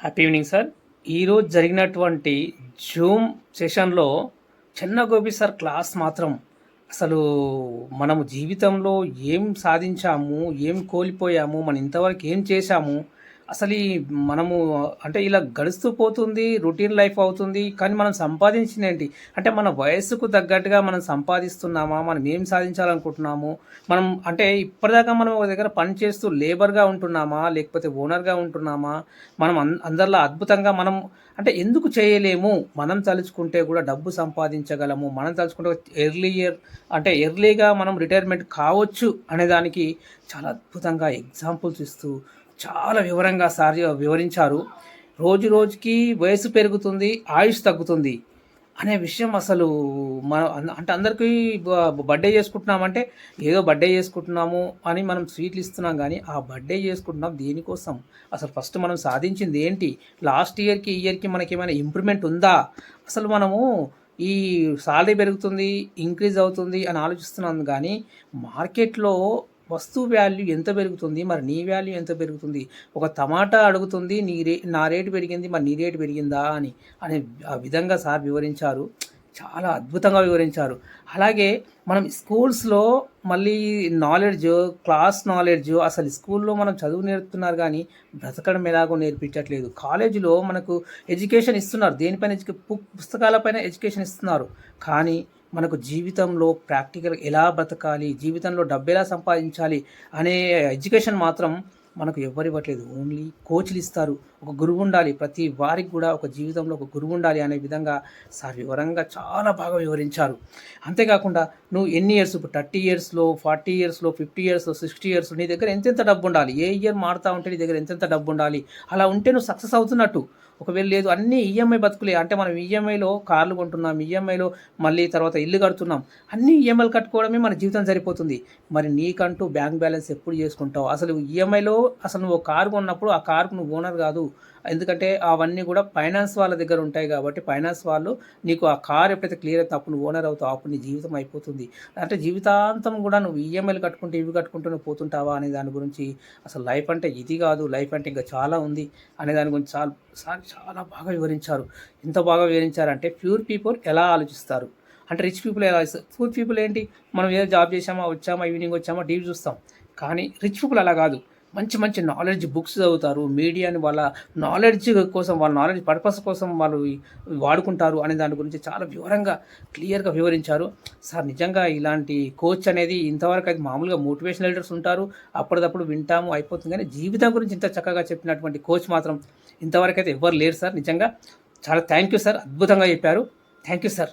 Happy evening sir. ఈరోజు జరిగినటువంటి Zoom సెషన్లో చిన్న గోపి సార్ క్లాస్ మాత్రం అసలు మనము జీవితంలో ఏం సాధించాము ఏం కోల్పోయాము మనం ఇంతవరకు ఏం చేశాము అసలు ఈ మనము అంటే ఇలా గడుస్తూ పోతుంది రొటీన్ లైఫ్ అవుతుంది కానీ మనం సంపాదించింది ఏంటి? అంటే మన వయస్సుకు తగ్గట్టుగా మనం సంపాదిస్తున్నామా? మనం ఏం సాధించాలనుకుంటున్నాము? మనం అంటే ఇప్పటిదాకా మనం ఒక దగ్గర పని చేస్తూ లేబర్గా ఉంటున్నామా? లేకపోతే ఓనర్గా ఉంటున్నామా? మనం అన్- అందరిలో అద్భుతంగా మనం అంటే ఎందుకు చేయలేము? మనం తలుచుకుంటే కూడా డబ్బు సంపాదించగలము. మనం తలుచుకుంటే ఎర్లీ ఇయర్ అంటే ఎర్లీగా మనం రిటైర్మెంట్ కావచ్చు అనే దానికి చాలా అద్భుతంగా ఎగ్జాంపుల్స్ ఇస్తూ చాలా వివరంగా సార్ వివరించారు. రోజు రోజుకి వయసు పెరుగుతుంది ఆయుష్ తగ్గుతుంది అనే విషయం అసలు మన అంటే అందరికీ బర్త్డే చేసుకుంటున్నామంటే ఏదో బర్త్డే చేసుకుంటున్నాము అని మనం స్వీట్లు ఇస్తున్నాం కానీ ఆ బర్త్డే చేసుకుంటున్నాం దేనికోసం? అసలు ఫస్ట్ మనం సాధించింది ఏంటి? లాస్ట్ ఇయర్కి ఇయర్కి మనకి ఏమైనా ఇంప్రూవ్మెంట్ ఉందా? అసలు మనము ఈ సాలరీ పెరుగుతుంది ఇంక్రీజ్ అవుతుంది అని ఆలోచిస్తున్నాం కానీ మార్కెట్లో వస్తువు వాల్యూ ఎంత పెరుగుతుంది? మరి నీ వాల్యూ ఎంత పెరుగుతుంది? ఒక టమాటా అడుగుతుంది నీ రే నా రేటు పెరిగింది మరి నీ రేటు పెరిగిందా అని అనే ఆ విధంగా సార్ వివరించారు. చాలా అద్భుతంగా వివరించారు. అలాగే మనం స్కూల్స్లో మళ్ళీ నాలెడ్జ్ క్లాస్ నాలెడ్జ్ అసలు స్కూల్లో మనం చదువు నేర్పుతున్నారు కానీ బ్రతకడం ఎలాగో నేర్పించట్లేదు. కాలేజీలో మనకు ఎడ్యుకేషన్ ఇస్తున్నారు. దేనిపైన ఎడ్యుకే పు- పుస్తకాలపైన ఎడ్యుకేషన్ ఇస్తున్నారు. కానీ మనకు జీవితంలో ప్రాక్టికల్ ఎలా బ్రతకాలి జీవితంలో డబ్బు ఎలా సంపాదించాలి అనే ఎడ్యుకేషన్ మాత్రం మనకు ఎవరు ఇవ్వట్లేదు. ఓన్లీ కోచ్లు ఇస్తారు. ఒక గురువు ఉండాలి. ప్రతి వారికి కూడా ఒక జీవితంలో ఒక గురువు ఉండాలి అనే విధంగా సార్ వివరంగా చాలా బాగా వివరించారు. అంతేకాకుండా నువ్వు ఎన్ని ఇయర్స్ ఇప్పుడు థర్టీ ఇయర్స్లో ఫార్టీ ఇయర్స్లో ఫిఫ్టీ ఇయర్స్లో సిక్స్టీ ఇయర్స్ నీ దగ్గర ఎంతెంత డబ్బు ఉండాలి? ఏ ఇయర్ మారుతా ఉంటే నీ దగ్గర ఎంతెంత డబ్బు ఉండాలి? అలా ఉంటే నువ్వు సక్సెస్ అవుతున్నట్టు. ఒకవేళ లేదు అన్నీ ఈఎంఐ బతుకులే. అంటే మనం ఈఎంఐలో కార్లు కొంటున్నాం. ఈఎంఐలో మళ్ళీ తర్వాత ఇల్లు కడుతున్నాం. అన్ని ఈఎంఐలు కట్టుకోవడమే మన జీవితం సరిపోతుంది. మరి నీకంటూ బ్యాంక్ బ్యాలెన్స్ ఎప్పుడు చేసుకుంటావు? అసలు ఈఎంఐలో అసలు నువ్వు కారు కొన్నప్పుడు ఆ కారుకు నువ్వు ఓనర్ కాదు. ఎందుకంటే అవన్నీ కూడా ఫైనాన్స్ వాళ్ళ దగ్గర ఉంటాయి కాబట్టి ఫైనాన్స్ వాళ్ళు నీకు ఆ కారు ఎప్పుడైతే క్లియర్ అయితే అప్పుడు నువ్వు ఓనర్ అవుతావు అప్పుడు నీ జీవితం అయిపోతుంది. అంటే జీవితాంతం కూడా నువ్వు ఈఎంఐలు కట్టుకుంటూ ఇవి కట్టుకుంటూ నువ్వు పోతుంటావా అనే దాని గురించి అసలు లైఫ్ అంటే ఇది కాదు లైఫ్ అంటే ఇంకా చాలా ఉంది అనే దాని గురించి చాలా సార్ చాలా బాగా వివరించారు. ఎంత బాగా వివరించారంటే ప్యూర్ పీపుల్ ఎలా ఆలోచిస్తారు? అంటే రిచ్ పీపుల్ ఎలా ఆలోచిస్తారు? పూర్ పీపుల్ ఏంటి? మనం ఏదో జాబ్ చేసామా వచ్చామా ఈవినింగ్ వచ్చామా టీవీ చూస్తాం. కానీ రిచ్ పీపుల్ అలా కాదు. మంచి మంచి నాలెడ్జ్ బుక్స్ చదువుతారు. మీడియాని వాళ్ళ నాలెడ్జ్ కోసం వాళ్ళ నాలెడ్జ్ పర్పస్ కోసం వాళ్ళు వాడుకుంటారు అనే దాని గురించి చాలా వివరంగా క్లియర్గా వివరించారు. సార్ నిజంగా ఇలాంటి కోచ్ అనేది ఇంతవరకు అయితే మామూలుగా మోటివేషనల్ లీడర్స్ ఉంటారు. అప్పటిదప్పుడు వింటాము అయిపోతుంది. కానీ జీవితం గురించి ఇంత చక్కగా చెప్పినటువంటి కోచ్ మాత్రం ఇంతవరకు అయితే ఎవ్వరు లేరు సార్ నిజంగా. చాలా థ్యాంక్ యూ సార్ అద్భుతంగా చెప్పారు. Thank you sir.